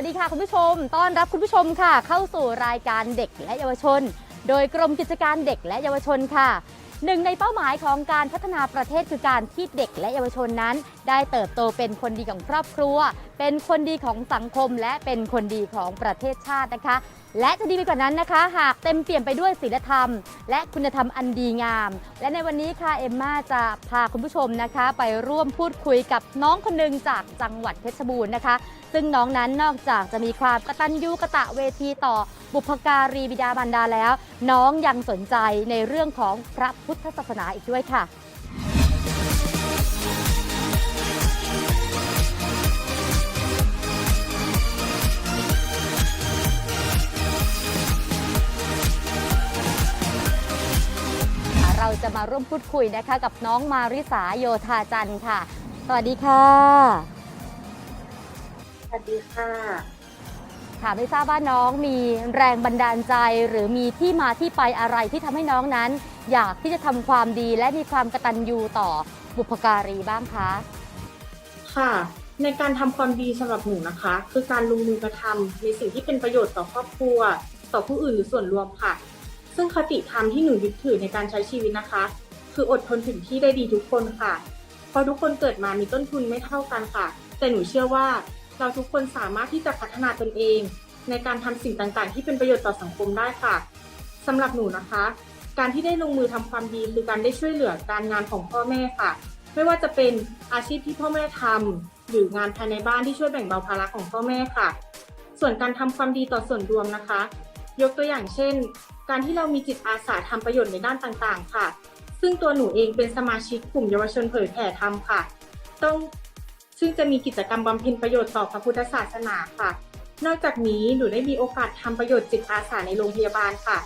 วัสดีค่ะคุณผู้ชม ต้อนรับคุณผู้ชมค่ะ เข้าสู่รายการเด็กและเยาวชน โดยกรมกิจการเด็กและเยาวชนค่ะ หนึ่งในเป้าหมายของการพัฒนาประเทศคือการที่เด็กและเยาวชนนั้น ได้เติบโตเป็นคนดีของครอบครัว เป็นคนดีของสังคมและเป็นคนดีของประเทศชาตินะคะ และจะดีไปกว่านั้นนะคะ หากเต็มเปี่ยมไปด้วยศีลธรรม และคุณธรรมอันดีงาม และในวันนี้ค่ะเอมมาจะพาคุณผู้ชมนะคะ ไปร่วมพูดคุยกับน้องคนหนึ่งจากจังหวัดเพชรบูรณ์นะคะ ซึ่งน้องนั้นนอกจากจะมีความกตัญญูกะตะเวทีต่อบุพการีบิดามารดาแล้ว น้องยังสนใจในเรื่องของพระพุทธศาสนาอีกด้วยค่ะ จะมาร่วมพูดคุยนะคะ กับน้องมาริสาโยธาจันทร์ค่ะ สวัสดีค่ะสวัสดีค่ะ ค่ะไม่ทราบว่าน้องมีแรงบันดาลใจ หรือมีที่มาที่ไปอะไรที่ทำให้น้องนั้น อยากที่จะทำความดีและมีความกตัญญูต่อบุพการีบ้างคะค่ะ ในการทำความดีสำหรับหนูนะคะ คือการลงมือกระทำในสิ่งที่เป็นประโยชน์ต่อครอบครัว ต่อผู้อื่นหรือส่วนรวมค่ะ ซึ่งคติธรรมที่หนูยึดถือในการใช้ชีวิตนะคะ คืออดทนถึงที่ได้ดีทุกคนค่ะ เพราะทุกคนเกิดมามีต้นทุนไม่เท่ากันค่ะ แต่หนูเชื่อว่าเราทุกคนสามารถที่จะพัฒนาตนเอง ในการทำสิ่งต่างๆ ที่เป็นประโยชน์ต่อสังคมได้ค่ะสำหรับหนูนะคะ การที่ได้ลงมือทำความดีคือการได้ช่วยเหลือการงานของพ่อแม่ค่ะ ไม่ว่าจะเป็นอาชีพที่พ่อแม่ทำหรืองานภายในบ้านที่ช่วยแบ่งเบาภาระของพ่อแม่ค่ะ ส่วนการทำความดีต่อส่วนรวมนะคะ ยกตัวอย่างเช่น การที่เรามีจิตอาสาทำประโยชน์ในด้านต่างๆ ค่ะ ซึ่งตัวหนูเองเป็นสมาชิกกลุ่มเยาวชนเผยแผ่ธรรมค่ะ ต้องซึ่งจะมีกิจกรรมบำเพ็ญประโยชน์ต่อพระพุทธศาสนาค่ะ นอกจากนี้หนูได้มีโอกาสทำประโยชน์จิตอาสาในโรงพยาบาลค่ะ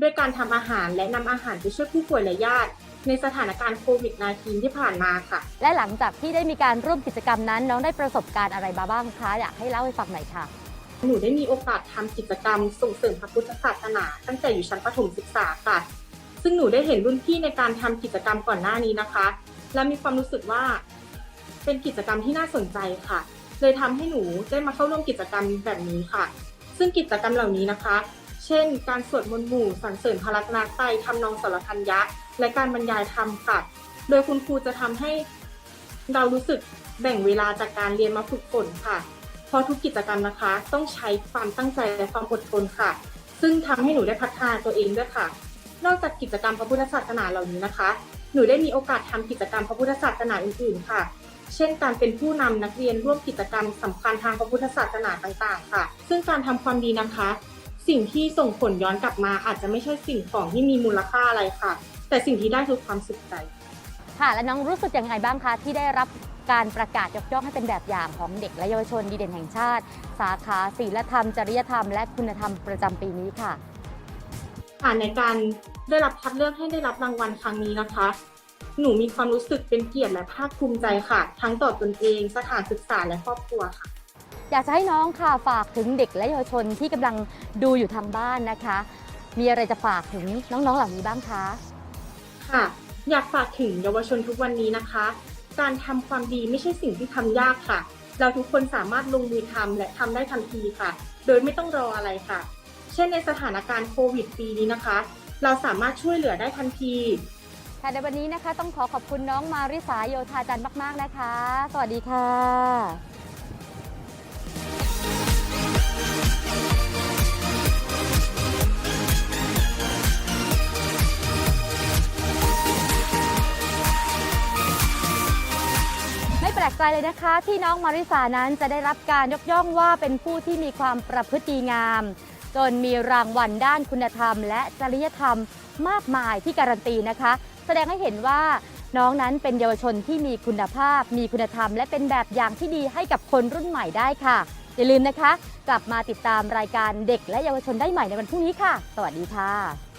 ด้วยการทำอาหารและนำอาหารไปช่วยผู้ป่วยและญาติในสถานการณ์โควิด -19 ที่ผ่านมาค่ะ และหลังจากที่ได้มีการร่วมกิจกรรมนั้น น้องได้ประสบการณ์อะไรมาบ้างคะ อยากให้เล่าให้ฟังหน่อยค่ะ หนูได้มีโอกาสทำกิจกรรมส่งเสริมพระพุทธศาสนา ตั้งแต่อยู่ชั้นประถมศึกษาค่ะ ซึ่งหนูได้เห็นรุ่นพี่ในการทำกิจกรรมก่อนหน้านี้นะคะ และมีความรู้สึกว่า เป็นกิจกรรมที่น่าสนใจค่ะ เลยทำให้หนูได้มาเข้าร่วมกิจกรรมแบบนี้ค่ะ ซึ่งกิจกรรมเหล่านี้นะคะ เช่น การสวดมนต์หมู่สรรเสริญพระรัตนตรัยทำนองสารพันยะ และการบรรยายธรรมค่ะ โดยคุณครูจะทำให้เรารู้สึกแบ่งเวลาจากการเรียนมาฝึกฝนค่ะ เพราะทุกกิจกรรมนะคะ ต้องใช้ความตั้งใจและความอดทนค่ะ ซึ่งทำให้หนูได้พัฒนาตัวเองด้วยค่ะ นอกจากกิจกรรมพระพุทธศาสนาเหล่านี้นะคะ หนูได้มีโอกาสทำกิจกรรมพระพุทธศาสนาอื่นๆ ค่ะ เช่น การเป็นผู้นำนักเรียนร่วมกิจกรรมสำคัญทางพระพุทธศาสนาต่างๆ ค่ะ ซึ่งการทำความดีนะคะ สิ่งที่ส่งผลย้อนกลับมาอาจจะไม่ใช่สิ่งของที่มีมูลค่าอะไรค่ะ แต่สิ่งที่ได้คือความสุขใจ ค่ะ และน้องรู้สึกยังไงบ้างคะที่ได้รับการประกาศยกย่องให้เป็นแบบอย่างของเด็กและเยาวชนดีเด่นแห่งชาติ สาขาศีลธรรม จริยธรรม และคุณธรรมประจำปีนี้ค่ะค่ะในการได้รับคัดเลือกให้ได้รับรางวัลครั้งนี้นะคะ หนูมีความรู้สึกเป็นเกียรติและภาคภูมิใจค่ะ ทั้งต่อตนเองสถานศึกษาและครอบครัวค่ะ อยากจะให้น้องค่ะฝากถึงเด็กและเยาวชนที่กำลังดูอยู่ทางบ้านนะคะ มีอะไรจะฝากถึงน้องๆเหล่านี้บ้างคะค่ะ อยากฝากถึงเยาวชนทุกวันนี้นะคะ การทำความดีไม่ใช่สิ่งที่ทำยากค่ะ เราทุกคนสามารถลงมือทำและทำได้ทันทีค่ะ โดยไม่ต้องรออะไรค่ะ เช่นในสถานการณ์โควิดปีนี้นะคะ เราสามารถช่วยเหลือได้ทันที ค่ะในวันนี้นะคะต้องขอขอบคุณน้องมาริสาโยธาจันทร์มาก ๆ นะคะ สวัสดีค่ะ ปลกใจเลยนะคะ ที่น้องมาริสานั้นจะได้รับการยกย่องว่าเป็นผู้ที่มีความประพฤติงาม จนมีรางวัลด้านคุณธรรม และจริยธรรมมากมายที่การันตีนะคะ แสดงให้เห็นว่าน้องนั้นเป็นเยาวชนที่มีคุณภาพ มีคุณธรรม และเป็นแบบอย่างที่ดีให้กับคนรุ่นใหม่ได้ค่ะ อย่าลืมนะคะ กลับมาติดตามรายการเด็กและเยาวชนได้ใหม่ในวันพรุ่งนี้ค่ะ สวัสดีค่ะ